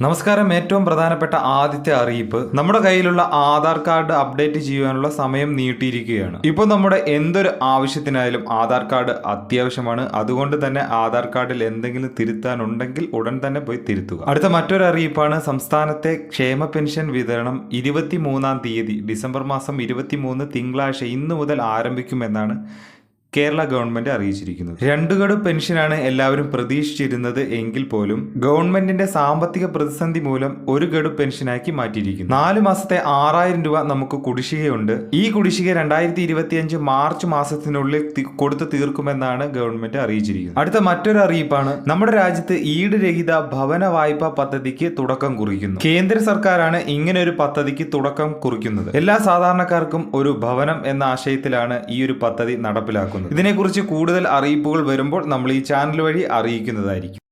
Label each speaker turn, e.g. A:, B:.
A: നമസ്കാരം. ഏറ്റവും പ്രധാനപ്പെട്ട ആദ്യത്തെ അറിയിപ്പ്. നമ്മുടെ കയ്യിലുള്ള ആധാർ കാർഡ് അപ്ഡേറ്റ് ചെയ്യുവാനുള്ള സമയം നീട്ടിയിരിക്കുകയാണ്. ഇപ്പോൾ നമ്മുടെ എന്തൊരു ആവശ്യത്തിനായാലും ആധാർ കാർഡ് അത്യാവശ്യമാണ്. അതുകൊണ്ട് തന്നെ ആധാർ കാർഡിൽ എന്തെങ്കിലും തിരുത്താനുണ്ടെങ്കിൽ ഉടൻ തന്നെ പോയി തിരുത്തുക. അടുത്ത മറ്റൊരു അറിയിപ്പാണ്. സംസ്ഥാനത്തെ ക്ഷേമ പെൻഷൻ വിതരണം ഇരുപത്തി മൂന്നാം തീയതി ഡിസംബർ മാസം ഇരുപത്തി മൂന്ന് തിങ്കളാഴ്ച ഇന്ന് മുതൽ ആരംഭിക്കുമെന്നാണ് കേരള ഗവൺമെന്റ് അറിയിച്ചിരിക്കുന്നത്. രണ്ടു പെൻഷനാണ് എല്ലാവരും പ്രതീക്ഷിച്ചിരുന്നത് എങ്കിൽ പോലും ഗവൺമെന്റിന്റെ സാമ്പത്തിക പ്രതിസന്ധി മൂലം ഒരു ഗഡു പെൻഷനാക്കി മാറ്റിയിരിക്കുന്നു. നാലു മാസത്തെ ആറായിരം രൂപ നമുക്ക് കുടിശ്ശികയുണ്ട്. ഈ കുടിശ്ശിക രണ്ടായിരത്തി ഇരുപത്തിയഞ്ച് മാർച്ച് മാസത്തിനുള്ളിൽ കൊടുത്തു തീർക്കുമെന്നാണ് ഗവൺമെന്റ് അറിയിച്ചിരിക്കുന്നത്. അടുത്ത മറ്റൊരു അറിയിപ്പാണ്. നമ്മുടെ രാജ്യത്ത് ഈട് രഹിത ഭവന വായ്പാ പദ്ധതിക്ക് തുടക്കം കുറിക്കുന്നു. കേന്ദ്ര സർക്കാരാണ് ഇങ്ങനെ ഒരു പദ്ധതിക്ക് തുടക്കം കുറിക്കുന്നത്. എല്ലാ സാധാരണക്കാർക്കും ഒരു ഭവനം എന്ന ആശയത്തിലാണ് ഈ ഒരു പദ്ധതി നടപ്പിലാക്കുന്നത്. ഇതിനെക്കുറിച്ച് കൂടുതൽ അറിയിപ്പുകൾ വരുമ്പോൾ നമ്മൾ ഈ ചാനൽ വഴി അറിയിക്കുന്നതായിരിക്കും.